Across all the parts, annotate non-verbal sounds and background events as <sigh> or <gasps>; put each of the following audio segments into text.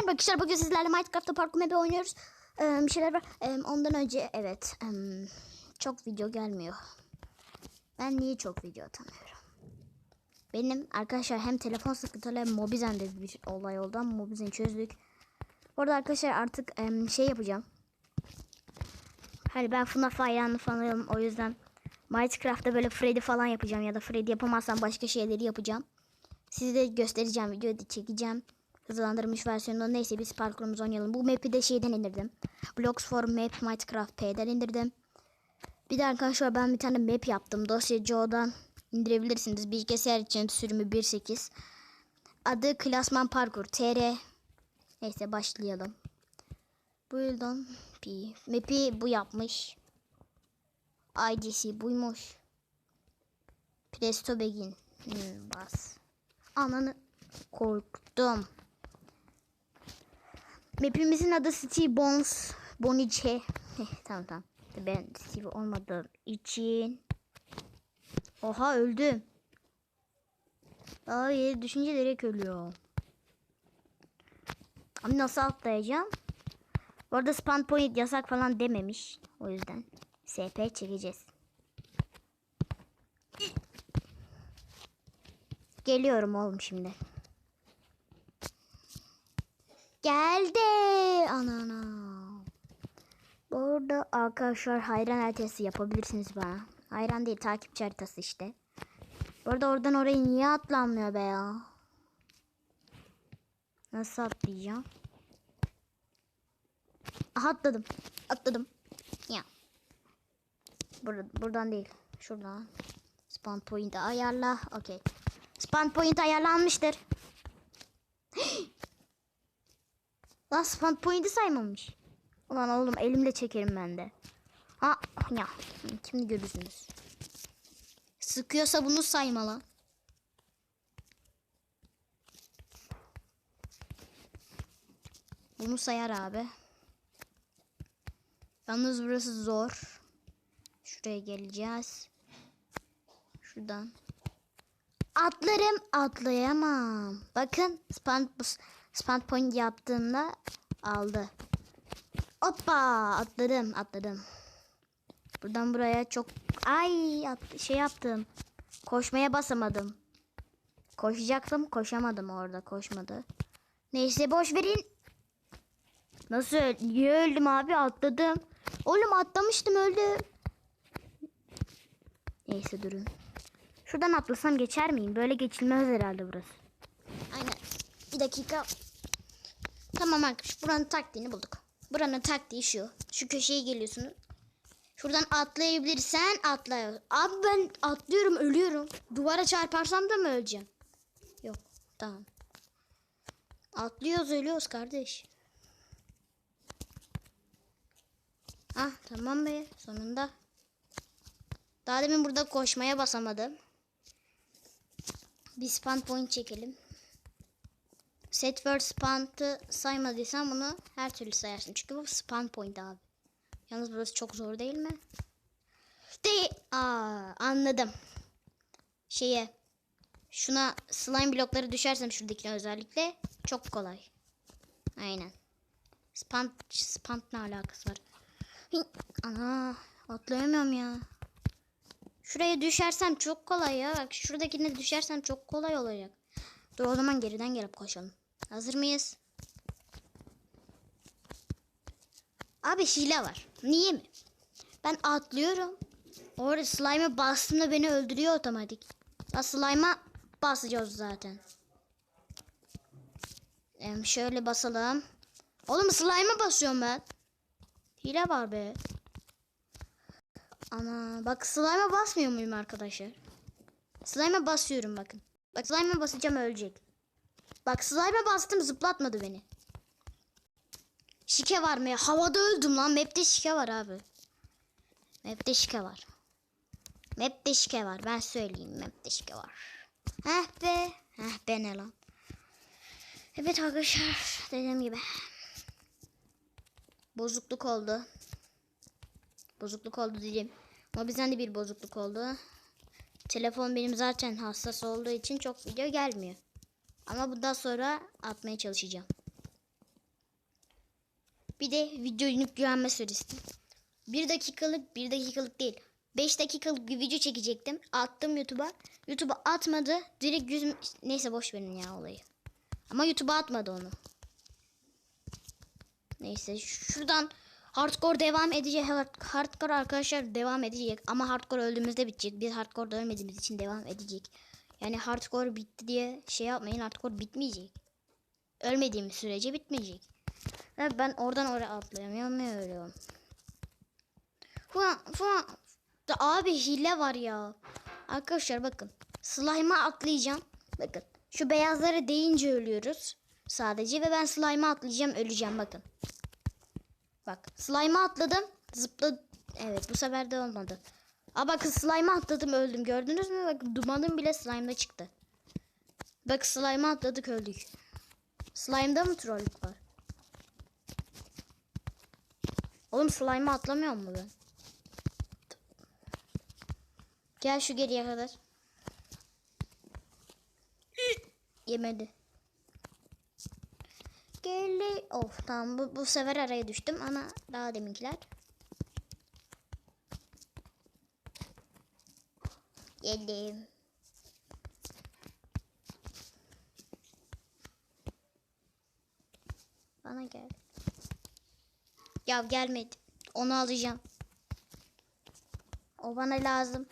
Merhaba arkadaşlar bugün sizlerle Minecraft'ta parkur map'i oynuyoruz. Ee, bir şeyler var. Ee, ondan önce evet em, çok video gelmiyor. Ben niye çok video atamıyorum? Benim arkadaşlar hem telefon sıkıntılı hem Mobizen'de bir olay oldu ama Mobizen'i çözdük. Orada arkadaşlar artık em, şey yapacağım. Hani ben FNAF hayranı fanıyım o yüzden Minecraft'ta böyle Freddy falan yapacağım ya da Freddy yapamazsam başka şeyleri yapacağım. Size de göstereceğim videoyu da çekeceğim. Hızlandırılmış versiyonunda neyse biz parkurumuzu oynayalım. Bu map'i de şeyden indirdim. Blocks for Map Minecraft P'den indirdim. Bir de arkadaşlar ben bir tane map yaptım. Dosyacı odan indirebilirsiniz. Bilgisayar için sürümü 1.8. Adı Klasman Parkur TR. Neyse başlayalım. Buildon P. Map'i bu yapmış. IDC buymuş. Presto Begin. Hmm, bas. Ananı korktum. Map'imizin adı Steve Bones. Bonice. tamam tamam. Ben Steve olmadığım için. Oha öldüm. Aa yere düşünce direkt ölüyor. Ama nasıl atlayacağım? Bu arada spawn point yasak falan dememiş. O yüzden SP çekeceğiz. Geliyorum oğlum şimdi. Geldi. Anana. Bu arada arkadaşlar hayran haritası yapabilirsiniz bana. Hayran değil takipçi haritası işte. Bu arada oradan oraya niye atlanmıyor be ya? Nasıl atlayacağım? Atladım. Atladım. Ya. Bur buradan değil. Şuradan. Spawn point ayarla. Okey. Spawn point ayarlanmıştır. <gasps> Lan spawn point'i saymamış. Ulan oğlum elimle çekerim ben de. Ha ya. Şimdi görürsünüz. Sıkıyorsa bunu sayma lan. Bunu sayar abi. Yalnız burası zor. Şuraya geleceğiz. Şuradan. Atlarım atlayamam. Bakın span, span point yaptığımda aldı. Hoppa atladım atladım. Buradan buraya çok ay at, şey yaptım. Koşmaya basamadım. Koşacaktım koşamadım orada koşmadı. Neyse boş verin. Nasıl niye öldüm abi atladım. Oğlum atlamıştım öldüm. Neyse durun. Şuradan atlasam geçer miyim? Böyle geçilmez herhalde burası. Aynen. Bir dakika. Tamam arkadaş buranın taktiğini bulduk. Buranın taktiği şu. Şu köşeye geliyorsunuz. Şuradan atlayabilirsen atla. Abi ben atlıyorum ölüyorum. Duvara çarparsam da mı öleceğim? Yok tamam. Atlıyoruz ölüyoruz kardeş. Ah tamam be sonunda. Daha demin burada koşmaya basamadım. Bir spawn point çekelim. Set word spawn'ı saymadıysam bunu her türlü sayarsın. Çünkü bu spawn point abi. Yalnız burası çok zor değil mi? De Aa, anladım. Şeye şuna slime blokları düşersem şuradakine özellikle çok kolay. Aynen. Spawn, spawn ne alakası var? Ana atlayamıyorum ya. Şuraya düşersem çok kolay ya. Bak şuradakine düşersem çok kolay olacak. Dur o zaman geriden gelip koşalım. Hazır mıyız? Abi hile var. Niye mi? Ben atlıyorum. Orada slime'a bastığımda beni öldürüyor otomatik. Ya slime'a basacağız zaten. Em, şöyle basalım. Oğlum slime'a basıyorum ben. Hile var be. Ana bak slime'a basmıyor muyum arkadaşlar? Slime'a basıyorum bakın. Bak slime'a basacağım ölecek. Bak slime'a bastım zıplatmadı beni. Şike var mı? Havada öldüm lan. Map'te şike var abi. Map'te şike var. Map'te şike var. Ben söyleyeyim map'te şike var. Heh be. Heh be ne lan. Evet arkadaşlar. Dediğim gibi. Bozukluk oldu. Bozukluk oldu diyeyim. Ama bizden de bir bozukluk oldu. Telefon benim zaten hassas olduğu için çok video gelmiyor. Ama bundan sonra atmaya çalışacağım. Bir de video yüklenme süresi. Bir dakikalık, bir dakikalık değil. 5 dakikalık bir video çekecektim. Attım YouTube'a. YouTube'a atmadı. Direkt yüzüm... Neyse boş verin ya olayı. Ama YouTube'a atmadı onu. Neyse şuradan hardcore devam edecek. Hard- Hardcore arkadaşlar devam edecek. Ama hardcore öldüğümüzde bitecek. Biz hardcore ölmediğimiz için devam edecek. Yani hardcore bitti diye şey yapmayın. Hardcore bitmeyecek. Ölmediğimiz sürece bitmeyecek. Ve ben oradan oraya atlayamıyorum ya ölüyorum. Fuan, fuan. Abi hile var ya. Arkadaşlar bakın. Slime'a atlayacağım. Bakın. Şu beyazları değince ölüyoruz. Sadece ve ben slime'a atlayacağım öleceğim bakın. Bak slime'a atladım. Zıpladım. Evet bu sefer de olmadı. Aa bakın slime'a atladım öldüm. Gördünüz mü? Bak dumanım bile slime'da çıktı. Bak slime'a atladık öldük. Slime'da mı trollük var? Oğlum slime'a atlamıyor mu ben? Gel şu geriye kadar. Yemedi. Geli. Of tamam bu, bu sefer araya düştüm ama daha deminkiler. Geldim. Bana gel. Ya gelmedi. Onu alacağım. O bana lazım.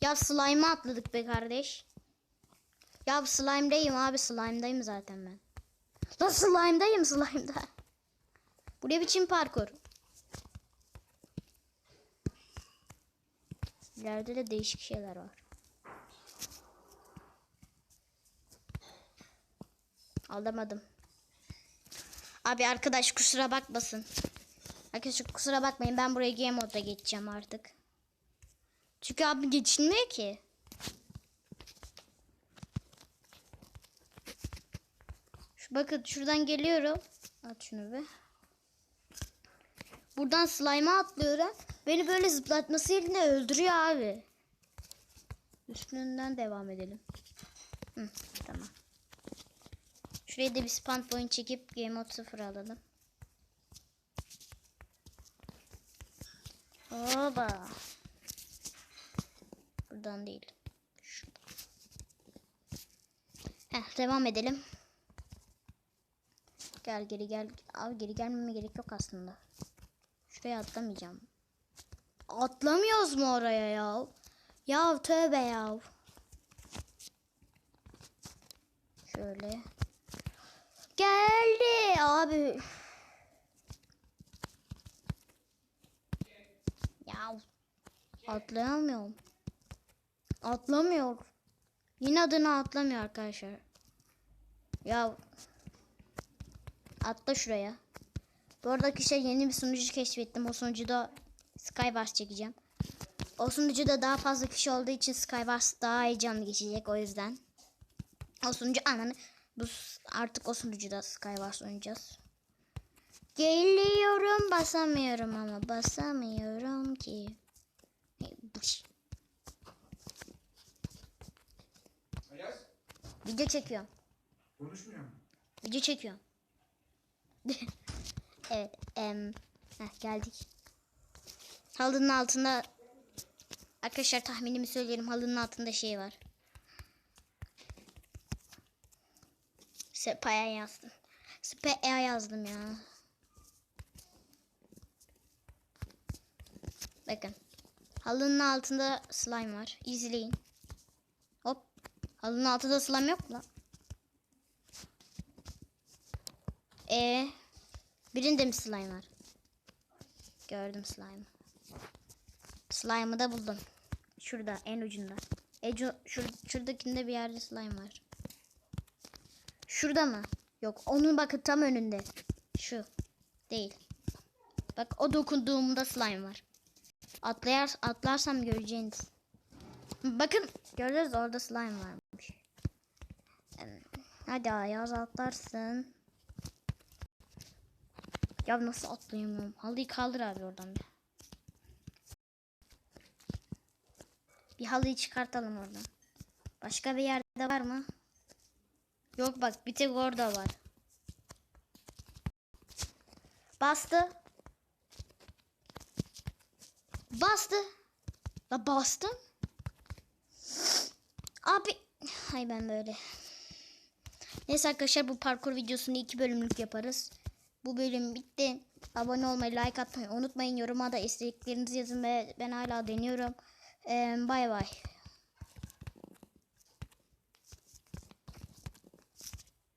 Ya slime'a atladık be kardeş. Ya slime'dayım abi slime'dayım zaten ben. La slime'dayım slime'da. Bu ne biçim parkur? İleride de değişik şeyler var. Alamadım. Abi arkadaş kusura bakmasın. Arkadaşlar kusura bakmayın ben buraya game modda geçeceğim artık. Çünkü abi geçilmiyor ki. Şu bakın şuradan geliyorum. At şunu bir. Buradan slime'a atlıyorum. Beni böyle zıplatması yerine öldürüyor abi. Üstünden devam edelim. Hı, tamam. Şuraya da bir spawn point çekip game mode 0 alalım. Oba. Buradan değil. Heh, devam edelim. Gel geri gel. Abi geri gelmeme gerek yok aslında. Şuraya atlamayacağım. Atlamıyoruz mu oraya ya? Ya tövbe ya. Şöyle. Geldi abi. Ya atlayamıyorum. Atlamıyor. Yine adını atlamıyor arkadaşlar. Ya atla şuraya. Bu arada arkadaşlar yeni bir sunucu keşfettim. O sunucuda Skywars çekeceğim. O sunucuda daha fazla kişi olduğu için Skywars daha heyecanlı geçecek o yüzden. O sunucu ananı bu artık o sunucuda Skywars oynayacağız. Geliyorum basamıyorum ama basamıyorum ki. Ayaz Video çekiyorum. konuşmuyor mu? Video çekiyorum. <laughs> evet. Em, heh, geldik. Halının altında arkadaşlar tahminimi söyleyelim. Halının altında şey var. Spa'ya yazdım. Spa'ya yazdım ya. Bakın. Halının altında slime var. İzleyin. Hop. Halının altında slime yok mu lan? Ee, birinde mi slime var? Gördüm slime. Slime'ı da buldum. Şurada en ucunda. Ecu, şur, şuradakinde bir yerde slime var. Şurada mı? Yok onun bakın tam önünde. Şu. Değil. Bak o dokunduğumda slime var. Atlayar, atlarsam göreceğiniz. Bakın görürüz orada slime varmış. Hadi Ayaz atlarsın. Ya nasıl atlayamıyorum? Halıyı kaldır abi oradan bir. Bir halıyı çıkartalım oradan. Başka bir yerde var mı? Yok bak bir tek orada var. Bastı. Bastı. La bastım. Abi. Hay ben böyle. Neyse arkadaşlar bu parkur videosunu iki bölümlük yaparız. Bu bölüm bitti. Abone olmayı, like atmayı unutmayın. Yoruma da istediklerinizi yazın ve ben hala deniyorum. Bay bay.